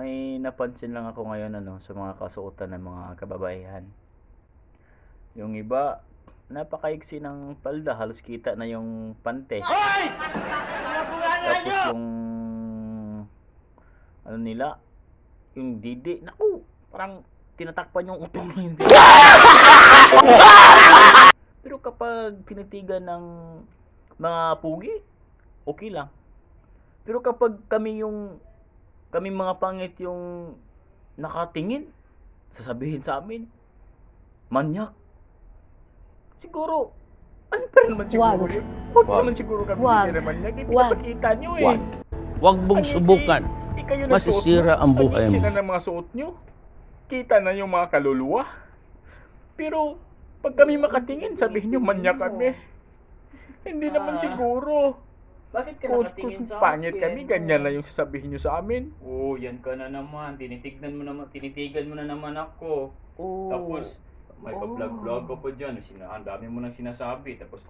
may napansin lang ako ngayon ano sa mga kasuotan ng mga kababaihan. Yung iba, napakaiksi ng palda, halos kita na yung pante. Tapos yung ano nila, yung didi, naku, parang tinatakpan yung utong yung didi. Pero kapag tinitigan ng mga pugi, okay lang. Pero kapag kami yung kami mga pangit yung nakatingin, sasabihin sa amin, manyak. Siguro, ano pa naman siguro Wag. yun? Huwag Wag. naman siguro kami Wag. hindi naman manyak. Hindi Wag. Wag. kita nyo eh. Wag. Huwag mong Ano, subukan. Eh, kayo na Masisira ang buhay mo. na ng mga suot nyo. Kita na yung mga kaluluwa. Pero, pag kami makatingin, sabihin nyo, manyak kami. Hindi naman Ah. siguro. Bakit ka Kung, nakatingin sa pangit akin? kami, ganyan na yung sasabihin nyo sa amin. Oo, yan ka na naman. Tinitignan mo naman, tinitigan mo na naman ako. Oh. Tapos, may Oh. pa-vlog-vlog ka pa dyan. Sina, ang dami mo nang sinasabi. Tapos,